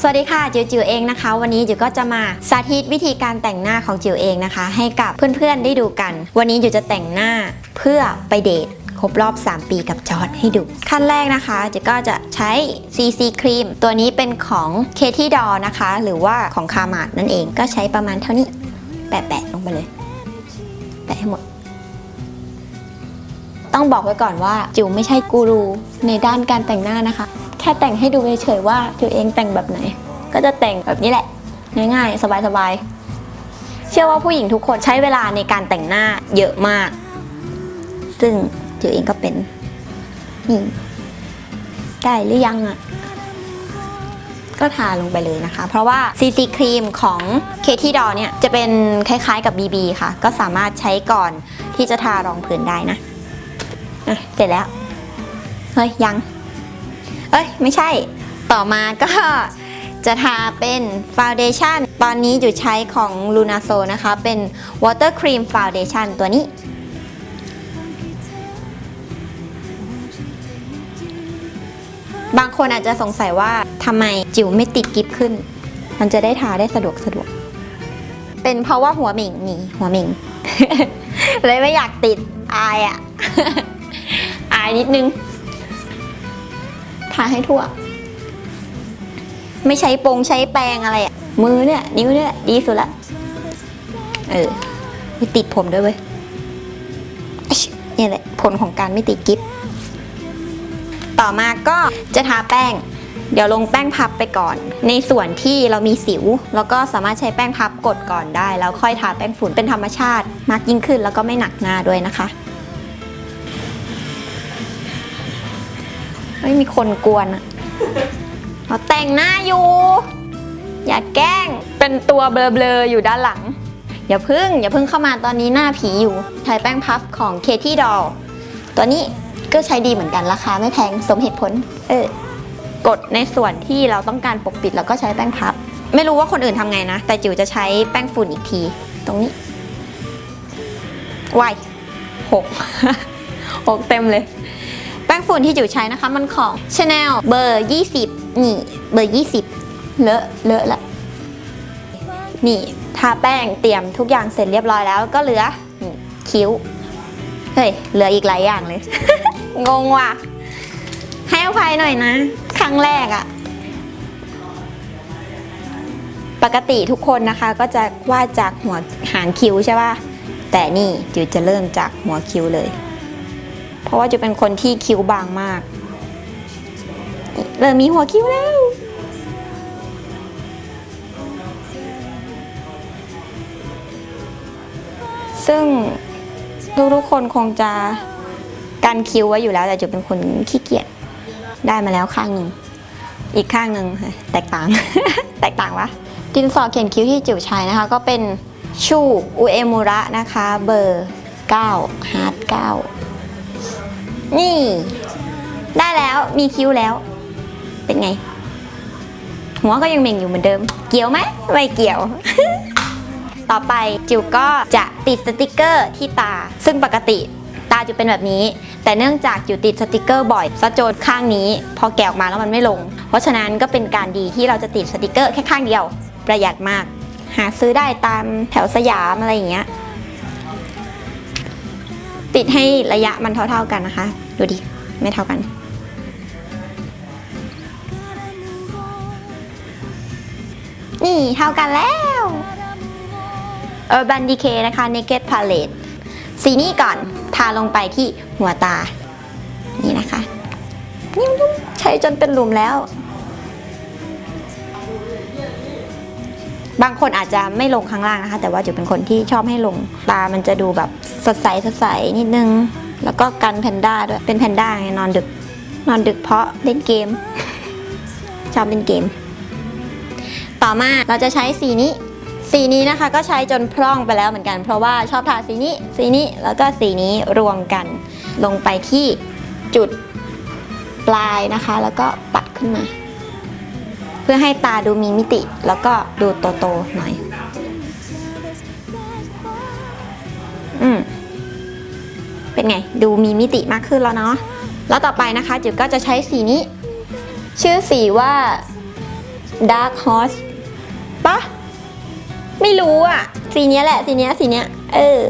สวัสดีค่ะจิ๋วจิ๋วเองนะคะ วันนี้จิ๋วก็จะมาสาธิตวิธีการแต่งหน้าของจิ๋วเองนะคะ ให้กับเพื่อนๆได้ดูกัน วันนี้จิ๋วจะแต่งหน้าเพื่อไปเดทครบรอบ 3 ปีกับจอร์ดให้ดู ขั้นแรกนะคะจิ๋วก็จะใช้ CC ครีมตัวนี้เป็นของ k t d o นะคะ หรือว่าของคามาดนั่นเองก็ใช้ประมาณเท่านี้ แปะๆลงไปเลย แปะให้หมด ต้องบอกไว้ก่อนว่าจิ๋วไม่ใช่กูรูในด้านการแต่งหน้านะคะ ค่แต่งให้ดูเฉยๆว่าจิ๋วเองแต่งแบบไหน ก็จะแต่งแบบนี้แหละ ง่ายๆ สบายๆ เชื่อว่าผู้หญิงทุกคนใช้เวลาในการแต่งหน้าเยอะมาก ซึ่งจิ๋วเองก็เป็นนี่ได้หรือยังอะ่ะก็ทาลงไปเลยนะคะ เพราะว่า CC ครีมของ k t d o เนี่ย จะเป็นคล้ายๆกับ BB ค่ะ ก็สามารถใช้ก่อนที่จะทารองพื้นได้นะ อะ เสร็จแล้ว เฮ้ย ยัง อ้ยไม่ใช่ ต่อมาก็จะทาเป็นฟาวเดชั่นตอนนี้อยู่ใช้ของ l u n a s o นะคะ เป็น Water Cream Foundation ตัวนี้ บางคนอาจจะสงสัยว่าทำไมจิ๋วไม่ติดกิฟขึ้น มันจะได้ทาได้สะดวกสะดวก เป็นเพราะว่าหัวเหม่งนี่หัวเหม่ง เลยไม่อยากติดอายอะอายนิดนึง ทาให้ทั่ว ไม่ใช้ปงใช้แปรงอะไรอะมือเนี่ย นิ้วเนี่ยดีสุดละเออไม่ติดผมด้วยเว้ยนี่แหละผลของการไม่ติดกิฟต่อมาก็จะทาแป้ง เดี๋ยวลงแป้งพับไปก่อน ในส่วนที่เรามีสิว แล้วก็สามารถใช้แป้งพับกดก่อนได้ แล้วค่อยทาแป้งฝุ่นเป็นธรรมชาติ มากยิ่งขึ้นแล้วก็ไม่หนักหน้าด้วยนะคะ ไม่มีคนกวนอะเราแต่งหน้าอยู่ อย่าแกล้ง เป็นตัวเบลอๆอยู่ด้านหลัง อย่าพึ่ง อย่าพึ่งเข้ามาตอนนี้หน้าผีอยู่ ใช้แป้งพับของ k t d o l ตัวนี้ก็ใช้ดีเหมือนกันราคาไม่แพงสมเหตุผล เออกดในส่วนที่เราต้องการปกปิดแล้วก็ใช้แป้งพับ ไม่รู้ว่าคนอื่นทำไงนะ แต่จิ๋วจะใช้แป้งฝุ่นอีกที ตรงนี้วายหกหกเต็มเลยแป้งฝุ่นที่จิ๋วใช้นะคะ มันของ Chanel เบอร์ 20 นี่ เบอร์ 20 เลอะเลอะละนี่ทาแป้งเตรียมทุกอย่างเสร็จเรียบร้อยแล้วก็เหลือคิ้ว เฮ้ย เหลืออีกหลายอย่างเลย งงว่ะ ให้อภัยหน่อยนะ ครั้งแรกอะปกติทุกคนนะคะก็จะวาดจากหัวหางคิ้วใช่ป่ะ แต่นี่จิ๋วจะเริ่มจากหัวคิ้วเลย เพราะว่าจะเป็นคนที่คิ้วบางมากเริ่มมีหัวคิ้วแล้ว ซึ่งทุกๆคนคงจะกันคิ้วไว้อยู่แล้ว แต่จุเป็นคนขี้เกียจได้มาแล้วข้างหนึ่งอีกข้างหนึ่งแตกต่าง แตกต่างวะดินสอเขียนคิ้วที่จิ๋วใช้นะคะ ก็เป็นชูอุเอมูระนะคะ เบอร์ 9 ฮาร์ด9 นี่ ได้แล้วมีคิ้วแล้ว เป็นไง หัวก็ยังเม่งอยู่เหมือนเดิม เกี่ยวไหมไม่เกี่ยว ต่อไปจิวก็จะติดสติกเกอร์ที่ตา ซึ่งปกติตาจิวเป็นแบบนี้ แต่เนื่องจากจิวติดสติกเกอร์บ่อยซะจนข้างนี้ พอแกะออกมาแล้วมันไม่ลง เพราะฉะนั้นก็เป็นการดีที่เราจะติดสติกเกอร์แค่ข้างเดียว ประหยัดมาก หาซื้อได้ตามแถวสยามอะไรอย่างเงี้ย ติดให้ระยะมันเท่า ๆกันนะคะ ดูดิ ไม่เท่ากันนี่เท่ากันแล้ว Urban Decay นะคะ Naked Palette สีนี้ก่อนทาลงไปที่หัวตา นี่นะคะ นิ่มๆใช้จนเป็นหลุมแล้ว บางคนอาจจะไม่ลงข้างล่างนะคะ แต่ว่าจุเป็นคนที่ชอบให้ลงตามันจะดูแบบสดใสสดใสนิดนึง แล้วก็กันแพนด้าด้วยเป็นแพนด้าไงนอนดึก นอนดึกเพราะเล่นเกม ชอบเล่นเกม ต่อมาเราจะใช้สีนี้ สีนี้นะคะก็ใช้จนพร่องไปแล้วเหมือนกัน เพราะว่าชอบทาสีนี้ สีนี้แล้วก็สีนี้รวมกัน ลงไปที่จุดปลายนะคะ แล้วก็ปัดขึ้นมา เพื่อให้ตาดูมีมิติ แล้วก็ดูโตๆหน่อย อืมเป็นไง ดูมีมิติมากขึ้นแล้วเนาะ แล้วต่อไปนะคะจิ๋วก็จะใช้สีนี้ ชื่อสีว่า dark horse ปะไม่รู้อะสีนี้แหละ สีนี้สีนี้เออ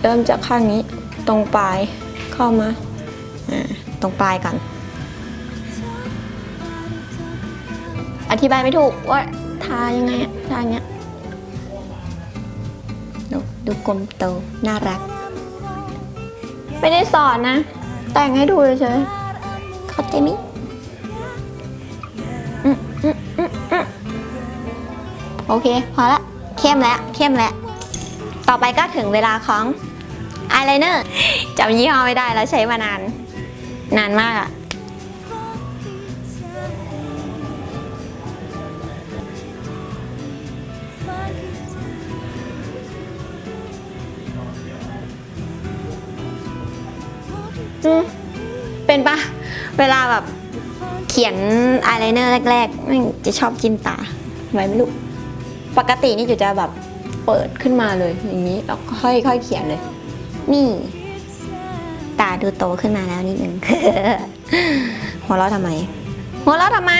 เริ่มจากข้างนี้ ตรงปลายเข้ามา อ่า ตรงปลายก่อน ธิบายไม่ถูกว่าทายังไงอะทาอย่างเงี้ยดูดูกลมโตน่ารัก ไม่ได้สอนนะ แต่งให้ดูเฉยๆเข้าใจมิอืมอืมอืมอืมโอเค พอละ เข้มแล้วเข้มแล้ว ต่อไปก็ถึงเวลาของอายไลเนอร์จำยี่ห้อไม่ได้แล้วใช้มานาน นานมากอะ อืมเป็นปะเวลาแบบเขียนอายไลเนอร์แรกๆแม่งจะชอบจิ้มตาทำไมไม่รู้ ปกตินี่อยู่จะแบบเปิดขึ้นมาเลยอย่างนี้แล้วก็ค่อยๆเขียนเลย นี่ ตาดูโตขึ้นมาแล้วนิดนึง หัวเราะทำไม หัวเราะทำไม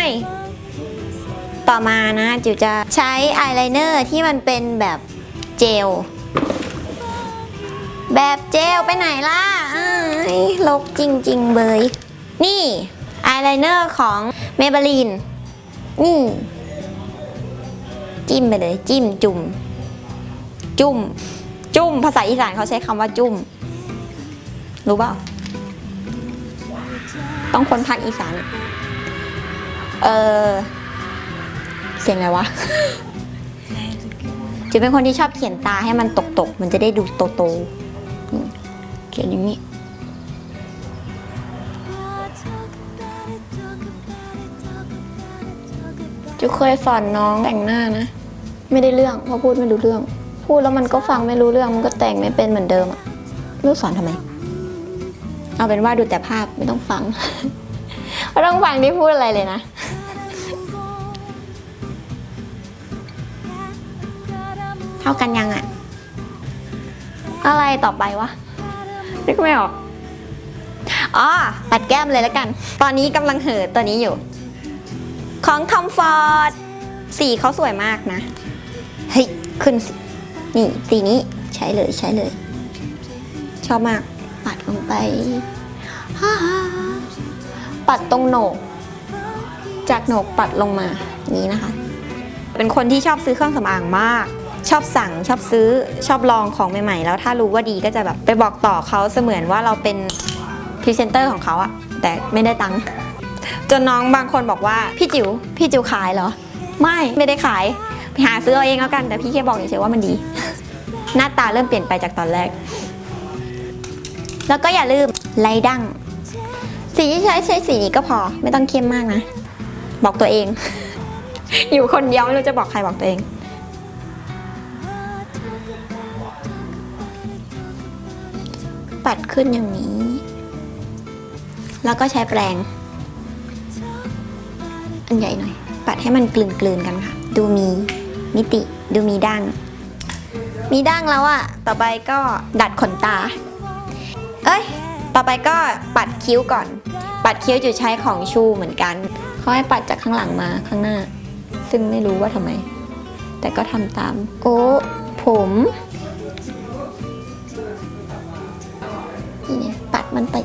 ต่อมานะจิวจะใช้อายไลเนอร์ที่มันเป็นแบบเจล แบบเจลไปไหนล่ะอ้ายลกจริง ๆ เบย นี่อายไลเนอร์ของเมเบลีนนี่ จิ้มไปเลย จิ้มจุ่ม จุ่ม จุ่ม ภาษาอีสานเขาใช้คำว่าจุ่ม รู้เปล่า ต้องคนภาคอีสานอะเออ เสียงอะไรวะจะเป็นคนที่ชอบเขียนตาให้มันตกๆ มันจะได้ดูโตๆนี่เขียนอย่างนี้จูเคยสอนน้องแต่งหน้านะ ไม่ได้เรื่องเพราะพูดไม่รู้เรื่อง พูดแล้วมันก็ฟังไม่รู้เรื่องมันก็แต่งไม่เป็นเหมือนเดิมอะรู้สอนทำไม เอาเป็นว่าดูแต่ภาพไม่ต้องฟังไม่ต้องฟังที่พูดอะไรเลยนะเท่ากันยังอะอะไรต่อไปวะ นึกไม่ออกอ๋อปัดแก้มเลยแล้วกัน ตอนนี้กำลังเห่อตัวนี้อยู่ ของทอมฟอร์ดสีเขาสวยมากนะ เฮ้ย ขึ้นสิ นี่สีนี้ใช้เลยใช้เลย ชอบมาก ปัดลงไปปัดตรงโหนก จากโหนกปัดลงมานี้นะคะ เป็นคนที่ชอบซื้อเครื่องสำอางมาก ชอบสั่งชอบซื้อชอบลองของใหม่ๆ แล้วถ้ารู้ว่าดีก็จะแบบไปบอกต่อเขาเสมือนว่าเราเป็นพรีเซนเตอร์ของเขาอะแต่ไม่ได้ตังค์จนน้องบางคนบอกว่าพี่จิ๋วพี่จิ๋วขายเหรอ ไม่ไม่ได้ขายไปหาซื้อเอาเองแล้วกัน แต่พี่แค่บอกเฉยๆว่ามันดี หน้าตาเริ่มเปลี่ยนไปจากตอนแรก แล้วก็อย่าลืมไลดั้งสีที่ใช้ใช้สีนี้ก็พอไม่ต้องเข้มมากนะ บอกตัวเอง อยู่คนเดียวไม่รู้จะบอกใครบอกตัวเอง ขึ้นอย่างนี้ แล้วก็ใช้แปรงอันใหญ่หน่อย ปัดให้มันกลืนๆกันค่ะ ดูมีมิติ ดูมีดั้ง มีดั้งแล้วอะต่อไปก็ดัดขนตา เอ้ย ต่อไปก็ปัดคิ้วก่อน ปัดคิ้วจะใช้ของชูเหมือนกันเขาให้ปัดจากข้างหลังมาข้างหน้า ซึ่งไม่รู้ว่าทำไม แต่ก็ทำตาม โอ้ผม นี่เนี่ยปัดมันไป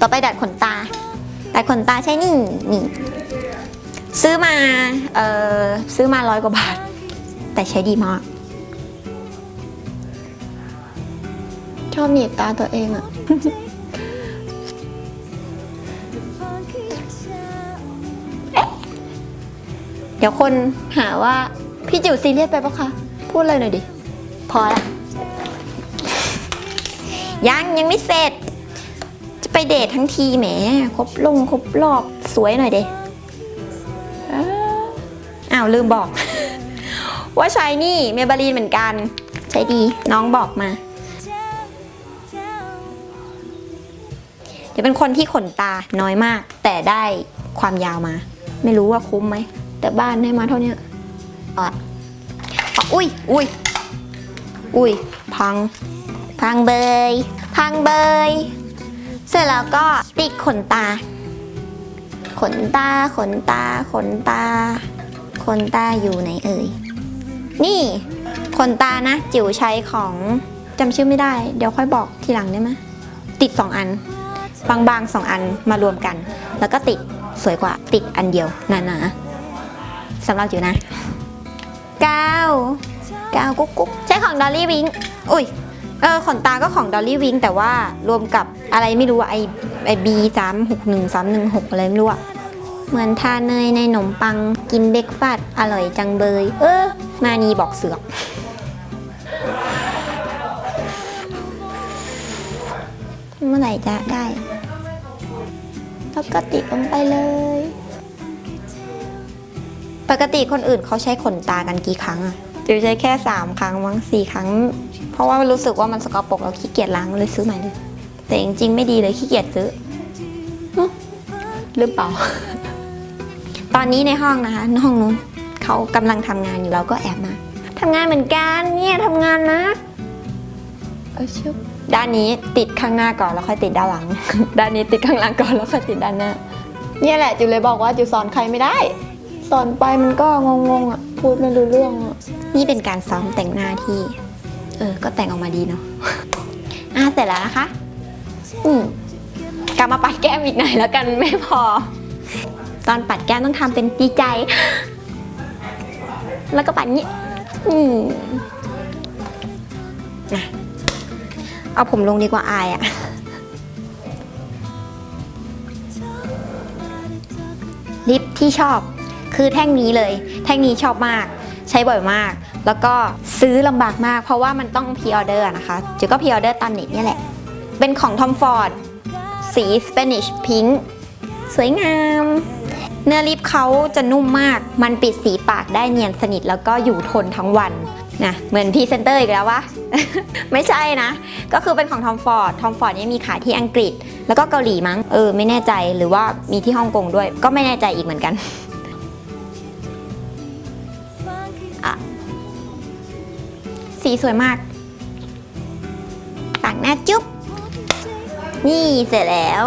ต่อไปดัดขนตา ดัดขนตาใช้นี่นี่ ซื้อมา เอ่อ ซื้อมาร้อยกว่าบาท แต่ใช้ดีมาก ชอบหนีบตาตัวเองอะเดี๋ยวคนหาว่าพี่จิ๋วซีเรียสไปปะคะ พูดเลยหน่อยดิ พอละ ยังยังไม่เสร็จ จะไปเดททั้งทีแหมครบลงครบรอบสวยหน่อยเดอ้าวลืมบอก ว่าใช้นี่เมเบลีนเหมือนกัน ใช้ดีน้องบอกมา เดี๋ยวเป็นคนที่ขนตาน้อยมาก แต่ได้ความยาวมา ไม่รู้ว่าคุ้มไหม แต่บ้านให้มาเท่านี้อะอะอุ้ยอุ้ยอุ้ยพัง พังเบย พังเบย เสร็จแล้วก็ติดขนตา ขนตา ขนตา ขนตา ขนตาอยู่ไหนเอ่ย นี่ ขนตานะ จิ๋วใช้ของจำชื่อไม่ได้ เดี๋ยวค่อยบอกทีหลังได้ไหมติดสองอัน บางๆสองอันมารวมกัน แล้วก็ติดสวยกว่าติดอันเดียวหนาๆสำหรับจิ๋วนะก้าวก้าวกุ๊กกุ๊กใช้ของดอลลี่วิง อุ้ย ออขนตาก็ของดอลลี่วิงแต่ว่ารวมกับอะไรไม่รู้อะไอไอบีสามหกหนึ่งสามหนึ่งหกอะไรไม่รู้อะเหมือนทาเนยในขนมปังกินเบรกฟาสอร่อยจังเบย เออ มานีบอกเสือกเมื่อไหร่จะได้แล้วก็ติดลงไปเลย ปกติคนอื่นเขาใช้ขนตากันกี่ครั้งอะจิวใช้แค่ 3 ครั้งมั้งสี่ครั้ง เพราะว่ารู้สึกว่ามันสกปรกแล้วขี้เกียจล้างเลยซื้อใหม่เลย แต่จริงๆไม่ดีเลยขี้เกียจซื้อหรือเปล่า ตอนนี้ในห้องนะคะห้องนู้นเขากำลังทำงานอยู่เราก็แอบมาทำงานเหมือนกันเนี่ยทำงานนะเออชื่อด้านนี้ติดข้างหน้าก่อนแล้วค่อยติดด้านหลัง ด้านนี้ติดข้างหลังก่อนแล้วค่อยติดด้านหน้า เนี่ยแหละจิวเลยบอกว่าจิวสอนใครไม่ได้ สอนไปมันก็งงๆอะ พูดไม่รู้เรื่องอะ นี่เป็นการซ้อมแต่งหน้าที่ เออ ก็แต่งออกมาดีเนาะ อะเสร็จแล้วนะคะ อืมกลับมาปัดแก้มอีกหน่อยแล้วกันไม่พอ ตอนปัดแก้มต้องทำเป็นดีใจ แล้วก็ปัดงี้ อืมนะเอาผมลงดีกว่าอายอะลิปที่ชอบคือแท่งนี้เลย แท่งนี้ชอบมาก ใช้บ่อยมาก แล้วก็ซื้อลำบากมากเพราะว่ามันต้องพ r ออเดอร์นะคะจิวก็พ r ออเดอร์ตามเน็ตนี่แหละ เป็นของ Tom Ford สี Spanish Pink สวยงาม เนื้อลิปเขาจะนุ่มมาก มันปิดสีปากได้เนียนสนิทแล้วก็อยู่ทนทั้งวันนะเหมือนพรีเซนเตอร์อีกแล้ววะ ไม่ใช่นะ ก็คือเป็นของ Tom Ford Tom Ford เนี่ยมีขายที่อังกฤษ แล้วก็เกาหลีมั้ง เออ ไม่แน่ใจหรือว่ามีที่ฮ่องกงด้วย ก็ไม่แน่ใจอีกเหมือนกัน สีสวยมากต่างหน้าจุ๊บ นี่เสร็จแล้ว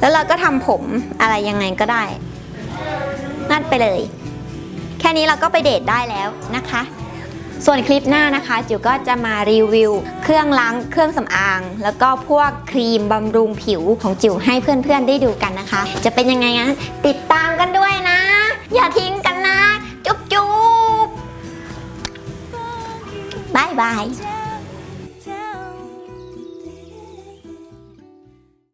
แล้วเราก็ทำผมอะไรยังไงก็ได้นัดไปเลย แค่นี้เราก็ไปเดทได้แล้วนะคะ ส่วนคลิปหน้านะคะ จิ๋วก็จะมารีวิว เครื่องล้างเครื่องสำอาง แล้วก็พวกครีมบำรุงผิวของจิ๋วให้เพื่อนๆได้ดูกันนะคะ จะเป็นยังไงงั้ติดตามกันด้วยนะ อย่าทิ้งกันนะ จุ๊บ Bye bye.